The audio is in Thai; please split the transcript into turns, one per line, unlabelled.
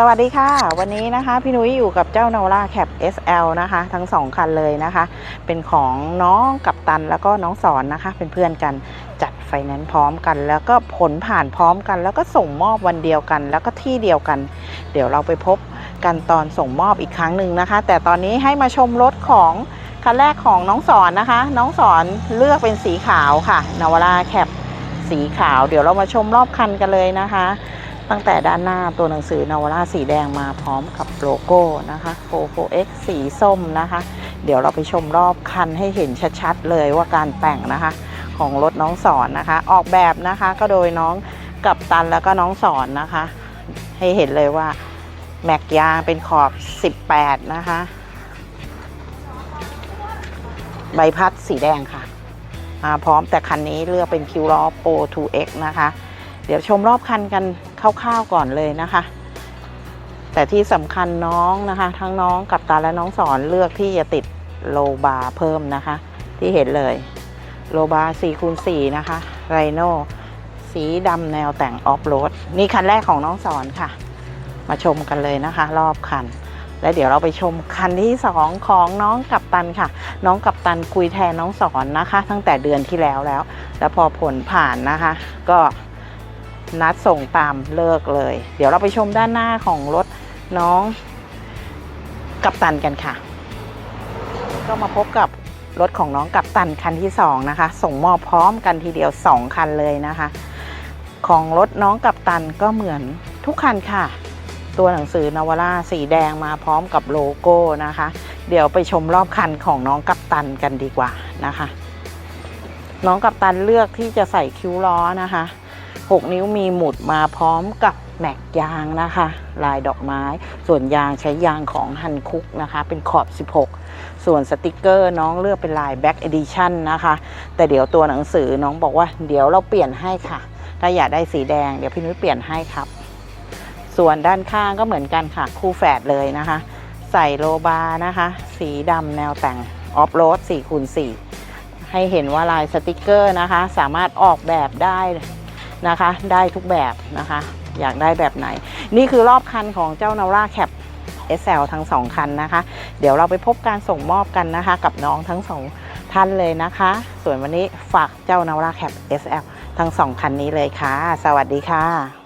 สวัสดีค่ะ วันนี้นะคะ พี่นุ้ยอยู่กับเจ้านาวราแคป SL นะคะ ทั้งสองคันเลยนะคะ เป็นของน้องกับตันแล้วก็น้องสอนนะคะ เป็นเพื่อนกันจัดไฟแนนซ์พร้อมกัน แล้วก็ผลผ่านพร้อมกัน แล้วก็ส่งมอบวันเดียวกัน แล้วก็ที่เดียวกัน เดี๋ยวเราไปพบกันตอนส่งมอบอีกครั้งหนึ่งนะคะ แต่ตอนนี้ให้มาชมรถของคันแรกของน้องสอนนะคะ น้องสอนเลือกเป็นสีขาวค่ะนาวราแคปสีขาว เดี๋ยวเรามาชมรอบคันกันเลยนะคะ ตั้งแต่ด้านหน้าตัวหนังสือนาวาร่าสีแดงมาพร้อมกับโลโก้นะคะโ o โ X สีส้มนะคะ เดี๋ยวเราไปชมรอบคันให้เห็นชัดๆเลยว่าการแต่งนะคะ ของรถน้องสอนนะคะ ออกแบบนะคะก็โดยน้องกับตันแล้วก็น้องสอนนะคะ ให้เห็นเลยว่าแม็กยางเป็นขอบ 18 นะคะ ใบพัดสีแดงค่ะมาพร้อมแต่คันนี้เลือกเป็นคิวล้อ Pro 2X นะคะ เดี๋ยวชมรอบคันกัน คร่าวๆก่อนเลยนะคะ แต่ที่สำคัญน้องนะคะ ทั้งน้องกับตาและน้องสอนเลือกที่จะติดโลบาร์เพิ่มนะคะ ที่เห็นเลย โลบาร์4คูณ4นะคะไรโนสีดำแนวแต่งออฟโรดนี่คันแรกของน้องสอนค่ะ มาชมกันเลยนะคะ รอบคัน และเดี๋ยวเราไปชมคันที่สองของน้องกัปตันค่ะ น้องกัปตันคุยแทนน้องสอนนะคะ ตั้งแต่เดือนที่แล้วแล้ว แล้วพอผลผ่านนะคะ ก็ นัดส่งตามเลิกเลย เดี๋ยวเราไปชมด้านหน้าของรถน้องกัปตันกันค่ะ ก็มาพบกับรถของน้องกัปตันคันที่สองนะคะ ส่งมอบพร้อมกันทีเดียวสองคันเลยนะคะ ของรถน้องกัปตันก็เหมือนทุกคันค่ะ ตัวหนังสือนาวาร่าสีแดงมาพร้อมกับโลโก้นะคะ เดี๋ยวไปชมรอบคันของน้องกัปตันกันดีกว่านะคะ น้องกัปตันเลือกที่จะใส่คิ้วล้อนะคะ 6 นิ้วมีหมุดมาพร้อมกับแม็กยางนะคะ ลายดอกไม้ ส่วนยางใช้ยางของฮันคุกนะคะ เป็นขอบ 16 ส่วนสติกเกอร์น้องเลือกเป็นลาย Back Edition นะคะ แต่เดี๋ยวตัวหนังสือน้องบอกว่าเดี๋ยวเราเปลี่ยนให้ค่ะ ถ้าอยากได้สีแดงเดี๋ยวพี่นุ้ยเปลี่ยนให้ครับ ส่วนด้านข้างก็เหมือนกันค่ะ คู่แฝดเลยนะคะ ใส่โลบาร์นะคะ สีดำแนวแต่งออฟโรด4คูณ4ให้เห็นว่าลายสติกเกอร์นะคะ สามารถออกแบบได้ นะคะ ได้ทุกแบบนะคะ อยากได้แบบไหน นี่คือรอบคันของเจ้านาราแคป SL ทั้งสองคันนะคะ เดี๋ยวเราไปพบการส่งมอบกันนะคะ กับน้องทั้งสองท่านเลยนะคะ ส่วนวันนี้ฝากเจ้านาราแคป SL ทั้งสองคันนี้เลยค่ะ สวัสดีค่ะ